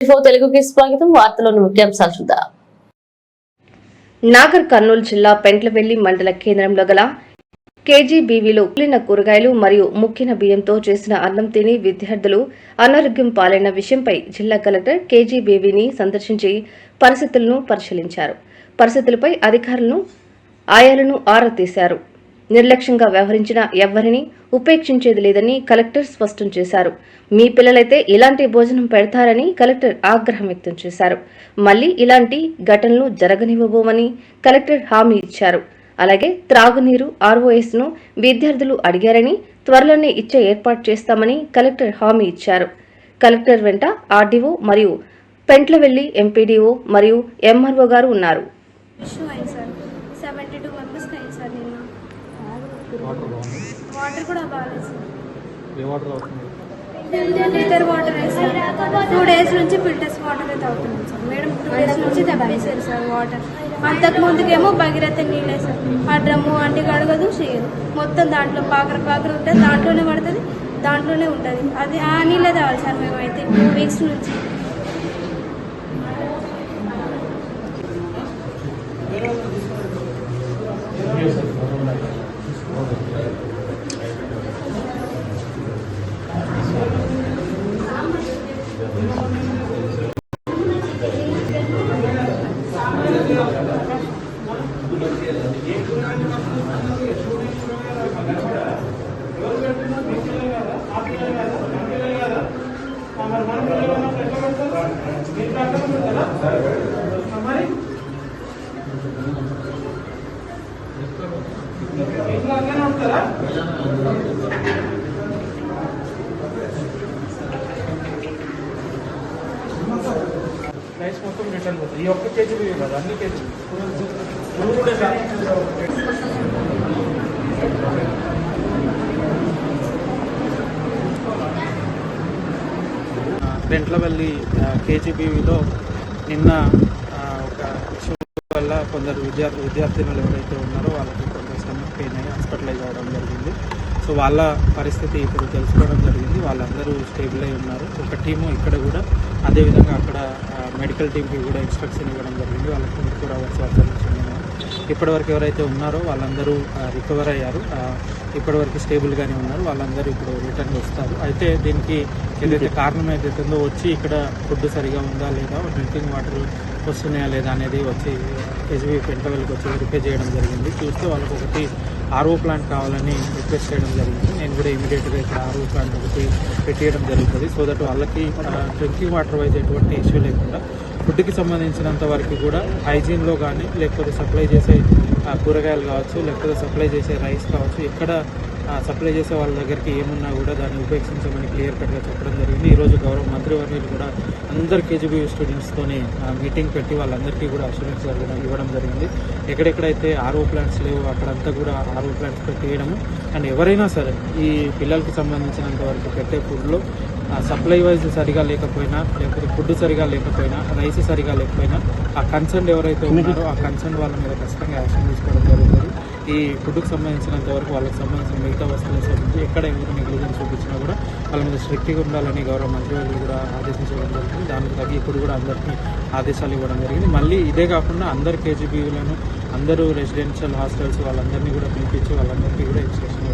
తెలుగుకి స్వాగతం. వార్తలోని ముఖ్యాంశాలు చూద్దాం. నాగర్ కర్నూలు జిల్లా పెంట్లవెల్లి మండల కేంద్రంలో గల కేజీబీవీలో కూలిన కూరగాయలు మరియు ముఖ్యన బియ్యంతో చేసిన అన్నం తిని విద్యార్థులు అనారోగ్యం పాలైన విషయంపై జిల్లా కలెక్టర్ కేజీబీవీని సందర్శించి పరిస్థితులను పరిశీలించారు. పరిస్థితులపై అధికారులను ఆయాలను ఆరా తీశారు. నిర్లక్ష్యంగా వ్యవహరించిన ఎవ్వరిని ఉపేక్షించేది లేదని కలెక్టర్ స్పష్టం చేశారు. మీ పిల్లలైతే ఇలాంటి భోజనం పెడతారని కలెక్టర్ ఆగ్రహం వ్యక్తం చేశారు. మళ్ళీ ఇలాంటి ఘటనలు జరగనివ్వబోమని కలెక్టర్ హామీ ఇచ్చారు. అలాగే త్రాగునీరు ఆర్ఓఎస్ను విద్యార్థులు అడిగారని త్వరలోనే ఇచ్చే ఏర్పాటు చేస్తామని కలెక్టర్ హామీ ఇచ్చారు. కలెక్టర్ వెంట ఆర్డీఓ మరియు పెంట్లవెల్లి ఎంపీడీఓ మరియు ఎంఆర్ఓ గారు ఉన్నారు ఇష్యూ అయింది సార్ సెవెంటీ టూ మెంబర్స్కి అయింది సార్ నిన్న వాటర్ కూడా బాగాలేదు ఏ వాటర్ అవుతుంది filter water sir two days నుంచి ఫిల్టర్స్ వాటర్ అయితే అవుతున్నాం సార్ మేడం టూ డేస్ నుంచి తప్పేశారు సార్ వాటర్ అంతకు ముందుకేమో భగీరథ నీళ్ళే సార్ ఆ డ్రమ్ము అంటే కడగదు చేయదు. మొత్తం దాంట్లో పాకర పాకర ఉంటుంది దాంట్లోనే పడుతుంది దాంట్లోనే ఉంటుంది. అది ఆ నీళ్ళే తాగాలి సార్ మేమైతే టూ వీక్స్ నుంచి రైస్ మొత్తం రిటర్న్ పోతుంది. ఈ ఒక్క కేజీ కదా అన్ని కేజీ పెంట్లవల్లి కేజీబీవీలో నిన్న ఒక ఇష్యూ వల్ల కొందరు విద్యార్థి విద్యార్థినులు ఎవరైతే ఉన్నారో వాళ్ళకి కొంత స్టమక్ పెయిన్ అయ్యి హాస్పిటలైజ్ అవ్వడం జరిగింది. సో వాళ్ళ పరిస్థితి ఇప్పుడు తెలుసుకోవడం జరిగింది. వాళ్ళందరూ స్టేబుల్ అయి ఉన్నారు. ఒక టీము ఇక్కడ కూడా అదేవిధంగా అక్కడ మెడికల్ టీంకి కూడా ఇన్స్ట్రక్షన్ ఇవ్వడం జరిగింది. వాళ్ళకి ట్వంటీ ఫోర్ అవర్స్ ఇప్పటివరకు ఎవరైతే ఉన్నారో వాళ్ళందరూ రికవర్ అయ్యారు. ఇప్పటివరకు స్టేబుల్గానే ఉన్నారు. వాళ్ళందరూ ఇప్పుడు రిటర్న్ వస్తారు. అయితే దీనికి ఏదైతే కారణం ఏదైతే ఉందో వచ్చి ఇక్కడ ఫుడ్ సరిగా ఉందా లేదా డ్రింకింగ్ వాటర్ వస్తున్నాయా లేదా అనేది వచ్చి ఎస్బీ పెంటవల్కి వచ్చి రిపేర్ చేయడం జరిగింది. చూస్తే వాళ్ళకి ఒకటి ఆర్ఓ ప్లాంట్ కావాలని రిక్వెస్ట్ చేయడం జరిగింది. నేను కూడా ఇమీడియట్గా ఇక్కడ ఆర్ఓ ప్లాంట్ ఒకటి పెట్టేయడం జరుగుతుంది. సో దట్ వాళ్ళకి డ్రింకింగ్ వాటర్ వైజ్ ఎటువంటి ఇష్యూ లేకుండా ఫుడ్కి సంబంధించినంత వరకు కూడా హైజీన్లో కానీ లేకపోతే సప్లై చేసే కూరగాయలు కావచ్చు లేకపోతే సప్లై చేసే రైస్ కావచ్చు ఎక్కడ సప్లై చేసే వాళ్ళ దగ్గరికి ఏమున్నా కూడా దాన్ని ఉపేక్షించమని క్లియర్ కట్గా చెప్పడం జరిగింది. ఈరోజు గౌరవ మంత్రివర్యులు కూడా అందరు కేజీబీ స్టూడెంట్స్తోని మీటింగ్ పెట్టి వాళ్ళందరికీ కూడా అష్యూరెన్స్ జరగడం ఇవ్వడం జరిగింది. ఎక్కడెక్కడైతే ఆర్ఓ ప్లాంట్స్ లేవు అక్కడంతా కూడా ఆర్ఓ ప్లాంట్స్ పెట్టేయడము అండ్ ఎవరైనా సరే ఈ పిల్లలకి సంబంధించినంత వరకు పెట్టే ఫుడ్లో సప్లై వైజ్ సరిగా లేకపోయినా లేకపోతే ఫుడ్ సరిగా లేకపోయినా రైస్ సరిగా లేకపోయినా ఆ కన్సర్న్ ఎవరైతే ఉన్నారో ఆ కన్సర్న్ వాళ్ళ మీద ఖచ్చితంగా యాక్షన్ తీసుకోవడం జరుగుతుంది. ఈ ఫుడ్కి సంబంధించినంత వరకు వాళ్ళకి సంబంధించిన మిగతా వస్తువులకు సంబంధించి ఎక్కడ ఎవరు నెగ్లిజెన్స్ చూపించినా కూడా వాళ్ళ మీద స్ట్రిక్ట్గా ఉండాలని గౌరవ మంత్రి వాళ్ళు కూడా ఆదేశించడం జరిగింది దానికి తగ్గి ఇప్పుడు కూడా అందరికీ ఆదేశాలు ఇవ్వడం జరిగింది. మళ్ళీ ఇదే కాకుండా అందరు కేజీబీలను అందరూ రెసిడెన్షియల్ హాస్టల్స్ వాళ్ళందరినీ కూడా పిలిపించి వాళ్ళందరికీ కూడా ఇన్స్ట్రక్షన్